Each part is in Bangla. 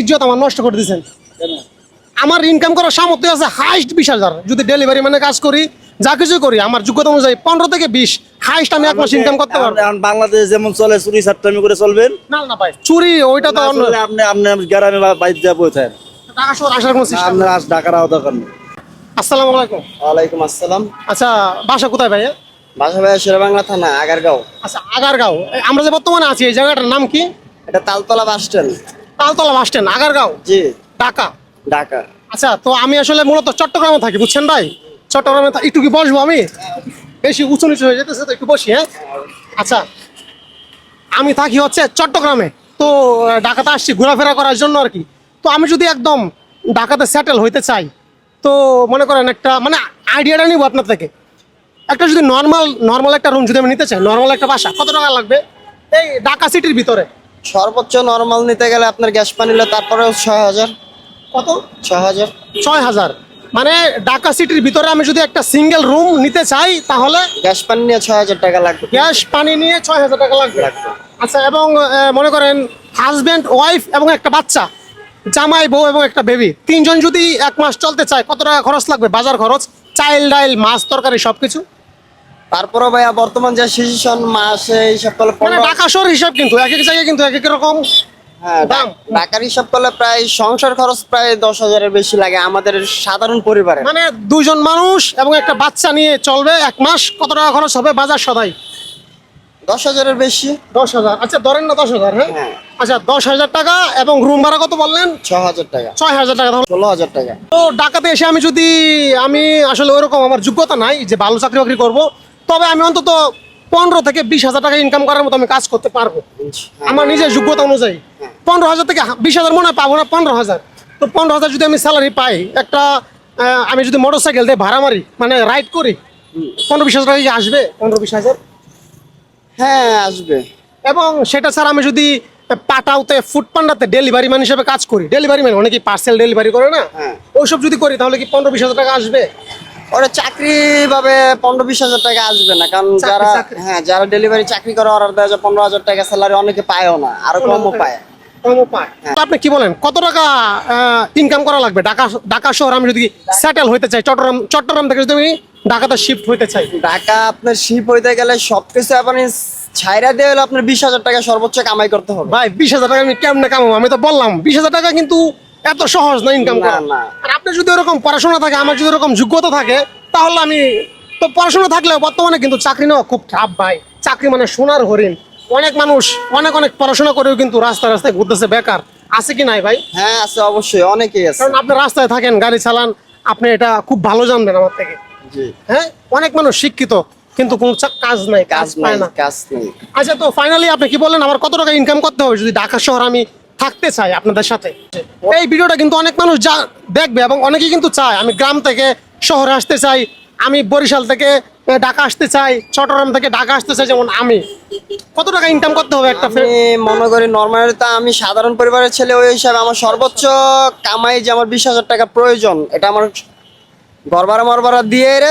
ইজ্জত আমার নষ্ট করে দিয়েছেন আমার ইনকাম করার সামর্থ্য আছে হাইস্ট বিশ হাজার। যদি ডেলিভারি মানে কাজ করি যা কিছু করি আমার যোগ্যতা অনুযায়ী পনেরো থেকে বিশ হাইস্ট আমি এক মাস ইনকাম করতে পারব। বাংলাদেশ যেমন চলে চুরি চারটামি করে চলবেন? না না ভাই চুরি ওইটা তো আপনি আপনি গ্রামে বাইরে যা পৌঁছায় শহর আসার কোনো আপনার আজ ঢাকার আওতা করেন আসসালামু আলাইকুম। ওয়ালাইকুম আসসালাম। আচ্ছা বাসা কোথায় ভাই বাসা ভাইয়া শেরবাংলা থানা আগারগাঁও। আচ্ছা আগারগাঁও। আমরা যে বর্তমানে আছি এই জায়গাটার নাম কি? এটা Taltala bus stand. Taltala bus stand Agargaon? জি। ঢাকা? ঢাকা। আচ্ছা তো আমি আসলে মূলত চট্টগ্রামে থাকি বুঝছেন ভাই? চট্টগ্রামে একটু কি বসবো আমি? বেশি উঁচু নিচু হয়ে যেতেছে তো একটু বসি হ্যাঁ? আচ্ছা আমি থাকি হচ্ছে চট্টগ্রামে। তো ঢাকাতে আসছি ঘোরাফেরা করার জন্য আর কি। তো আমি যদি একদম ঢাকাতে সেটেল হইতে চাই তো মনে করেন একটা মানে আইডিয়াটা নিব আপনার থেকে। একটা যদি নর্মাল নর্মাল একটা রুম যদি আমি নিতে চাই নর্মাল একটা বাসা কত টাকা লাগবে? এই ঢাকা সিটির ভিতরে। সর্বোচ্চ নর্মাল নিতে গেলে আপনার গ্যাস পানি নিলে তারপরে ছয় হাজার। কত? ছয় হাজার। ছয় হাজার। মানে ঢাকা সিটির ভিতরে আমি যদি একটা সিঙ্গেল রুম নিতে চাই তাহলে গ্যাস পানি নিয়ে ছয় হাজার টাকা লাগবে। গ্যাস পানি নিয়ে ছয় হাজার টাকা লাগবে। আচ্ছা এবং মনে করেন হাজব্যান্ড ওয়াইফ এবং একটা বাচ্চা জামাই বউ এবং একটা বেবি তিনজন যদি এক মাস চলতে চায় কত টাকা খরচ লাগবে? বাজার খরচ চাইল ডাইল মাছ তরকারি সবকিছু? তারপরে ভাইয়া বর্তমান যে সিচুয়েশন মাসে হিসাব করলে মানে ঢাকা শহর হিসাব কিন্তু এক এক জায়গায় কিন্তু এক এক রকম হ্যাঁ দাম। ঢাকার হিসাব করলে প্রায় সংসার খরচ প্রায় দশ হাজারের বেশি লাগে আমাদের সাধারণ পরিবারে মানে দুইজন মানুষ এবং একটা বাচ্চা নিয়ে চলবে এক মাস কত টাকা খরচ হবে বাজার সদাই? দশ হাজারের বেশি। দশ হাজার। আচ্ছা ধরেন না দশ হাজার হ্যাঁ? হ্যাঁ। আচ্ছা দশ হাজার টাকা এবং রুম ভাড়া কত বললেন? ছ হাজার টাকা। ছয় হাজার টাকা ষোলো হাজার টাকা। তো ঢাকাতে এসে আমি যদি আমি আসলে ওইরকম আমার যোগ্যতা নাই যে ভালো চাকরি বাকরি করব তবে আমি অন্তত পনেরো থেকে বিশ হাজার টাকা ইনকাম করার মতো আমি কাজ করতে পারব। আমার নিজের যোগ্যতা অনুযায়ী। পনেরো হাজার থেকে বিশ হাজার মনে হয় পাবো না পনেরো হাজার। তো পনেরো হাজার যদি আমি স্যালারি পাই একটা আমি যদি মোটর সাইকেল দিয়ে ভাড়া মারি মানে রাইড করি পনেরো বিশ হাজার টাকা আসবে? পনেরো বিশ হাজার? হ্যাঁ আসবে। এবং সেটা ছাড়া আমি যদি পাটাউতে ফুড পান্ডাতে ডেলিভারি ম্যান হিসেবে কাজ করি ডেলিভারি ম্যান অনেকে পার্সেল ডেলিভারি করে না হ্যাঁ। ওইসব যদি করি তাহলে কি পনেরো বিশ হাজার টাকা আসবে? ওরা চাকরি ভাবে পনেরো বিশ হাজার টাকা আসবে না কারণ যারা হ্যাঁ যারা ডেলিভারি চাকরি করে অর্ডার দেয় পনেরো হাজার টাকা স্যালারি অনেকে পায়ও না আরও কমও পায়। কমও পায়। তো আপনি কি বলেন কত টাকা ইনকাম করা লাগবে? ঢাকা ঢাকা শহর আমি যদি সেটেল হইতে চাই চট্টগ্রাম চট্টগ্রাম থেকে যদি আমি ঢাকাতে শিফট হইতে চাই। ঢাকা আপনার শিপ হইতে গেলে সবকিছু আপনি ছাইরা দিয়ে হলে আপনার বিশ হাজার টাকা সর্বোচ্চ কামাই করতে হবে। ভাই বিশ হাজার টাকা আমি কেমনে কামাবো? আমি তো বললাম বিশ হাজার টাকা কিন্তু এত সহজ না ইনকাম করা। আর আপনি যদি ওরকম পড়াশোনা থাকে আমার যদি ওরকম যোগ্যতা থাকে তাহলে আমি তো পড়াশোনা থাকলেও বর্তমানে কিন্তু চাকরি নেওয়া খুব টাফ ভাই। চাকরি মানে সোনার হরিণ। অনেক মানুষ অনেক অনেক পড়াশোনা করেও কিন্তু রাস্তায় রাস্তায় ঘুরতেছে বেকার। আছে কি নাই ভাই? হ্যাঁ আছে অবশ্যই অনেকেই আছে। কারণ আপনি রাস্তায় থাকেন গাড়ি চালান আপনি এটা খুব ভালো জানবেন আমার থেকে। হ্যাঁ? অনেক মানুষ শিক্ষিত কিন্তু কোনো কাজ নাই কাজ পায় না। কাজ নেই। আচ্ছা তো ফাইনালি আপনি কি বললেন আমার কত টাকা ইনকাম করতে হবে? যদি ঢাকা শহর আমি থাকতে চাই আপনাদের সাথে। এই ভিডিওটা কিন্তু অনেক মানুষ যা দেখবে এবং অনেকেই কিন্তু চায়। আমি গ্রাম থেকে শহরে আসতে চাই আমি বরিশাল থেকে ঢাকা আসতে চাই চট্টগ্রাম থেকে ঢাকা আসতে চাই যেমন আমি। কত টাকা ইনকাম করতে হবে একটা মনে করি নর্মালি তো আমি সাধারণ পরিবারের ছেলে ওই হিসাবে আমার সর্বোচ্চ কামাই যে আমার বিশ হাজার টাকা প্রয়োজন এটা আমার গড়বাড়া মরবাড়া দিয়ে রে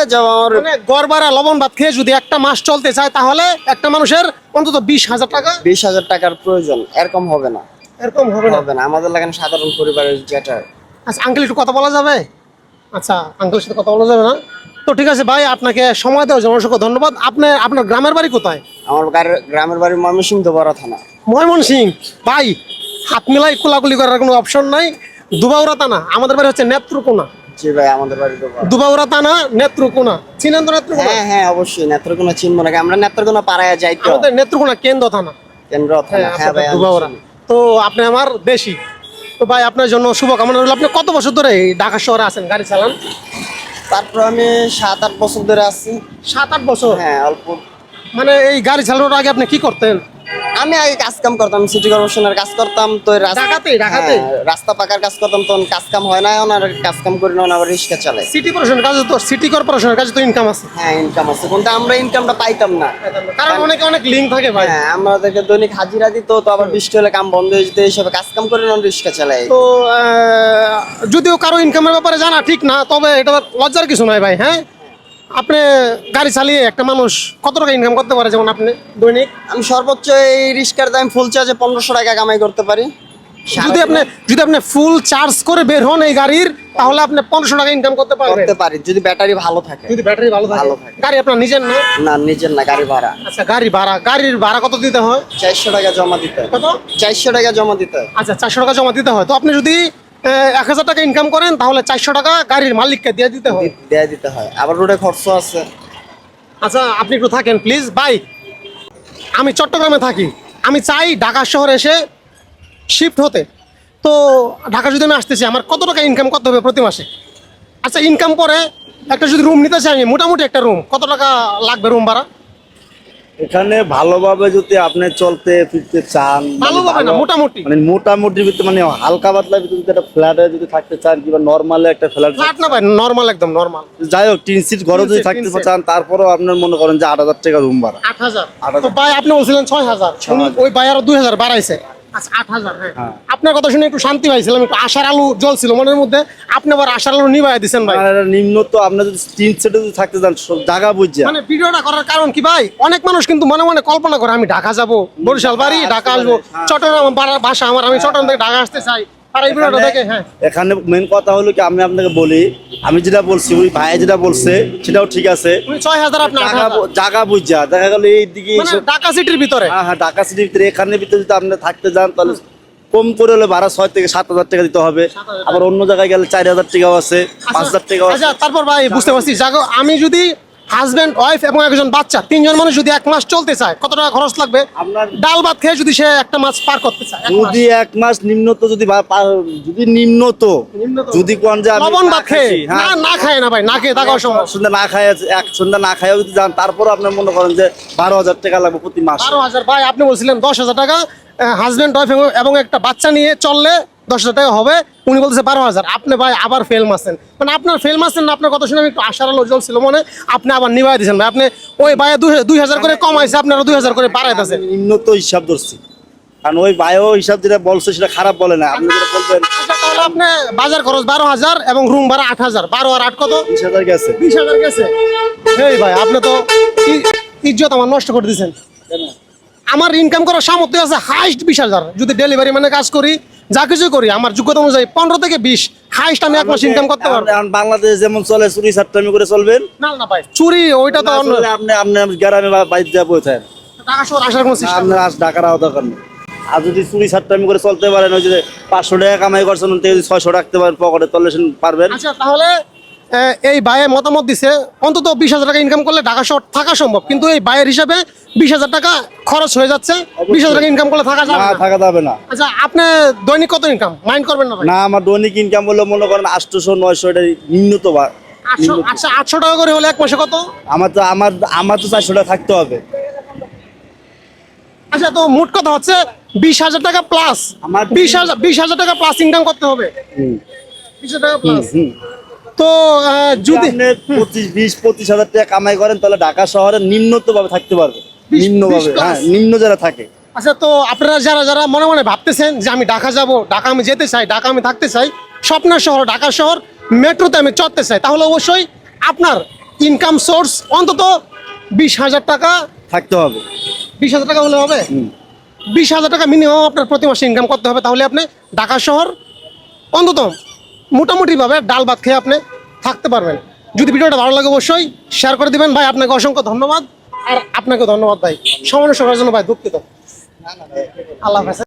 আমার লবণ ভাত খেয়ে যদি একটা মাস চলতে চায় তাহলে একটা মানুষের অন্তত বিশ হাজার টাকা বিশ হাজার টাকার প্রয়োজন এরকম হবে না। এরকম হবে না। হবে না। আমাদের লাগান সাধারণ পরিবারের যেটা। আচ্ছা আঙ্কেল একটু কথা বলা যাবে? আচ্ছা আঙ্কেলের সাথে কথা বলা যাবে না? তো ঠিক আছে ভাই আপনাকে সময় দেওয়ার জন্য অসংখ্য ধন্যবাদ। আপনি আপনার গ্রামের বাড়ি কোথায়? আমার গার- গ্রামের বাড়ি ময়মনসিংহ দোবারা থানা। ময়মনসিং ভাই হাত মিলাই কোলাকুলি করার কোনো অপশন নাই। দুবাউরা থানা আমাদের বাড়ি হচ্ছে নেত্রকোনা। জি ভাই আমাদের বাড়ি দুবাউরা। থানা নেত্রকোনা। চিনেন তো নেত্রকোনা? হ্যাঁ হ্যাঁ অবশ্যই নেত্রকোনা চিনবো না। আমরা নেত্রকোনা পাড়ায় যাই তো। আমাদের নেত্রকোনা কেন্দ্র থানা। কেন্দ্র থানা। হ্যাঁ হ্যাঁ ভাই দুবাউরা। তো আপনি আমার দেশি। তো ভাই আপনার জন্য শুভকামনা রইল। আপনি কত বছর ধরে এই ঢাকা শহরে আছেন? গাড়ি চালান? তারপর আমি সাত আট বছর ধরে আছি। সাত আট বছর? হ্যাঁ অল্প। মানে এই গাড়ি চালানোর আগে আপনি কি করতেন? আমি আগে কাজ কাম করতাম সিটি কর্পোরেশনের কাজ করতাম তো? হ্যাঁ, রাস্তা পাকার কাজ করতাম তখন কাজ কাম হয় না এখন আর কাজ কাম করি না আবার রিক্সা চালাই। সিটি কর্পোরেশনের কাজে তো সিটি কর্পোরেশনের কাজে তো ইনকাম আছে। হ্যাঁ ইনকাম আছে কিন্তু আমরা ইনকামটা পাইতাম না। কারণ অনেকে অনেক লিঙ্ক থাকে ভাই। হ্যাঁ আমাদেরকে দৈনিক হাজিরা দিত তো আবার বৃষ্টি হলে কাম বন্ধ হয়ে যেত এইসব কাজ কাম করে না রিক্সা চালাই। তো যদিও কারও ইনকামের ব্যাপারে জানা ঠিক না তবে এটা লজ্জার কিছু নয় ভাই হ্যাঁ? আপনি গাড়ি চালিয়ে একটা মানুষ কত টাকা ইনকাম করতে পারে? যেমন আপনি দৈনিক? আমি সর্বোচ্চ এই রিক্সার দাম ফুল চার্জে পনেরোশো টাকা কামাই করতে পারি। যদি আপনি যদি আপনি ফুল চার্জ করে বের হন এই গাড়ির তাহলে আপনি পনেরোশো টাকা ইনকাম করতে পারবেন। করতে পারি যদি ব্যাটারি ভালো থাকে। যদি ব্যাটারি ভালো ভালো থাকে। গাড়ি আপনার নিজের না? না নিজের না গাড়ি ভাড়া। আচ্ছা গাড়ি ভাড়া। গাড়ির ভাড়া কত দিতে হয়? চারশো টাকা জমা দিতে হয়। কত? চারশো টাকা জমা দিতে হয়। আচ্ছা চারশো টাকা জমা দিতে হয়। তো আপনি যদি এক হাজার টাকা ইনকাম করেন তাহলে চারশো টাকা গাড়ির মালিককে দিয়ে দিতে হয়। দেয়া দিতে হয়। আবার রোডে খরচ আছে। আচ্ছা আপনি একটু থাকেন প্লিজ বাই আমি চট্টগ্রামে থাকি। আমি চাই ঢাকা শহরে এসে শিফট হতে। তো ঢাকা যদি আমি আসতেছি আমার কত টাকা ইনকাম করতে হবে প্রতি মাসে? আচ্ছা ইনকাম পরে একটা যদি রুম নিতে চাই আমি মোটামুটি একটা রুম কত টাকা লাগবে রুম ভাড়া? এখানে ভালোভাবে যদি আপনি চলতে ফিরতে চান মানে ভালোভাবে না মোটামুটি। মানে মোটামুটি ভিতরে মানে হালকা পাতলা ভিতরে যদি একটা ফ্ল্যাটে যদি থাকতে চান কিংবা নর্মালে একটা ফ্ল্যাট ফ্ল্যাট না ভাই নর্মাল একদম নর্মাল যাই হোক তিন সিট ঘরে যদি থাকতে চান তারপরেও আপনার মনে করেন যে আট হাজার টাকা রুম ভাড়া। আট হাজার। ভাই আপনি বলছিলেন ছয় হাজার। ওই ভাই আরও দুই হাজার বাড়াইছে। আচ্ছা আট হাজার হ্যাঁ। হ্যাঁ। আপনার কথা শুনে একটু শান্তি পাইছিলাম একটু আশার আলু জ্বলছিল মনের মধ্যে আপনি আবার আশার আলু নিভাই দিচ্ছেন ভাই। আর নিম্ন তো আপনার যদি তিন সেটে যদি থাকতে চান সব জায়গা বুঝছে মানে ভিডিওটা করার কারণ কি ভাই? অনেক মানুষ কিন্তু মনে মনে কল্পনা করে আমি ঢাকা যাব বরিশাল বাড়ি হ্যাঁ, ঢাকা আসব। চট্টগ্রাম বাসা আমার আমি চট্টগ্রাম থেকে ঢাকা আসতে চাই। হ্যাঁ। এখানে মেন কথা হলো কি আমি আপনাকে বলি আমি যেটা বলছি ওই ভাই যেটা বলছে সেটাও ঠিক আছে। জায়গা হাজার। বু- জায়গা বুঝছা দেখা গেল এই দিকে মানে ঢাকা সিটির ভিতরে। হ্যাঁ হ্যাঁ ঢাকা সিটির ভিতরে এখানের ভিতরে যদি আপনি থাকতে যান তাহলে কম করে হলে ভাড়া ছয় থেকে সাত হাজার টাকা দিতে হবে। আবার অন্য জায়গায় গেলে চার হাজার টাকাও আছে পাঁচ হাজার টাকাও আছে। আচ্ছা তারপর ভাই বুঝতে পারছি। আমি যদি হাজবেন্ড ওয়াইফ এবং একজন বাচ্চা তিনজন মানুষ যদি এক মাস চলতে চায় কত টাকা খরচ লাগবে? ডাল ভাত খেয়ে যদি সে একটা মাস পার করতে চায় যদি এক মাস নিম্নত যদি যদি নিম্নত। যদি কোন যে লবণ ভাত খেয়ে হ্যাঁ। না না খায় না ভাই না খেয়ে থাকা অসম্ভব সন্ধ্যা না খায় এক সন্ধ্যা না খায় যদি যান তারপর আপনার মনে করেন যে বারো হাজার টাকা লাগবে প্রতি মাস। বারো হাজার ভাই আপনি বলছিলেন দশ হাজার টাকা হাজবেন্ড ওয়াইফ এবং একটা বাচ্চা নিয়ে চললে দশ হাজার টাকা হবে উনি বলতেছে বারো হাজার আপনি ভাই আবার ফেল মারছেন। মানে আপনার ফেল মারছেন না আপনার কথা শুনে আমি একটু আশার আলো জ্বলছিল মনে আপনি আবার নিবাই দিয়েছেন ভাই। আপনি ওই ভাই দুই- হাজার করে কমাইছে আপনারা দুই হাজার করে বাড়াইতেছেন আমি নিম্নত হিসাব ধরছি। কারণ ওই বায়ো হিসাব যেটা বলছে সেটা খারাপ বলে না। আপনি যেটা বলবেন আচ্ছা তাহলে আপনি বাজার খরচ বারো হাজার এবং রুম ভাড়া আট হাজার বারো আর আট কত? বিশ হাজার গেছে। বিশ হাজার গেছে। এই ভাই আপনি তো ইজ্জত আমার নষ্ট করে দিয়েছেন। আমার ইনকাম করার সামর্থ্য আছে হাইস্ট বিশ হাজার। যদি ডেলিভারি মানে কাজ করি যা কিছু করি আমার যোগ্যতা অনুযায়ী পনেরো থেকে বিশ হাইস্ট আমি এক মাস ইনকাম করতে পারব। বাংলাদেশ যেমন চলে চুরি চারটামি করে চলবেন। না না ভাই চুরি ওইটা তো অন্য। আপনি আপনি গ্রামে বা বাইরে যা পৌঁছায় টাকা শহর আসার কোনো সিস্টেম আপনার আজ টাকার আওতা করেন। আর যদি চুরি করে চলতে পারেন ওই যে পাঁচশো টাকা কামাই করছেন ওর থেকে যদি ছয়শো রাখতে পারেন পকেটে তলে পারবেন। আচ্ছা তাহলে এই বায়ে মতামত দিছে অন্তত বিশ হাজার টাকা ইনকাম করলে ঢাকা শহর থাকা সম্ভব। কিন্তু এই ভাইয়ের হিসাবে বিশ হাজার টাকা খরচ হয়ে যাচ্ছে। বিশ হাজার টাকা ইনকাম করলে থাকা যাবে না। থাকা যাবে না। আচ্ছা আপনি দৈনিক কত ইনকাম মাইন্ড করবেন না না আমার দৈনিক ইনকাম বললে মনে করেন আটশোশো নয়শো এটা নিম্নত বা আচ্ছা আটশো টাকা করে হলে এক মাসে কত? আমার তো আমার আমার তো চারশো টাকা থাকতে হবে। আচ্ছা তো মোট কথা হচ্ছে বিশ হাজার টাকা প্লাস আমার বিশ হাজার বিশ হাজার টাকা প্লাস ইনকাম করতে হবে। বিশ হাজার টাকা প্লাস। তো যদি পঁচিশ বিশ পঁচিশ হাজার টাকা কামাই করেন তাহলে ঢাকা শহরে নিম্নত ভাবে থাকতে পারবে। বিশ- নিম্ন বিশ ভাবে plus? হ্যাঁ নিম্ন যারা থাকে। আচ্ছা তো আপনারা যারা যারা মনে মনে ভাবতেছেন যে আমি ঢাকা যাব ঢাকা আমি যেতে চাই ঢাকা আমি থাকতে চাই স্বপ্নের শহর ঢাকা শহর মেট্রোতে আমি চড়তে চাই তাহলে অবশ্যই আপনার ইনকাম সোর্স অন্তত বিশ হাজার টাকা থাকতে হবে। বিশ হাজার টাকা হলে হবে? বিশ হাজার টাকা মিনিমাম আপনার প্রতি মাসে ইনকাম করতে হবে তাহলে আপনি ঢাকা শহর অন্তত মোটামুটিভাবে ডাল ভাত খেয়ে আপনি থাকতে পারবেন। যদি ভিডিওটা ভালো লাগে অবশ্যই শেয়ার করে দিবেন। ভাই, আপনাকে অসংখ্য ধন্যবাদ। আর আপনাকে ধন্যবাদ, ভাই। সমান সবার জন্য, ভাই, দুঃখিত। আল্লাহ হাফেজ।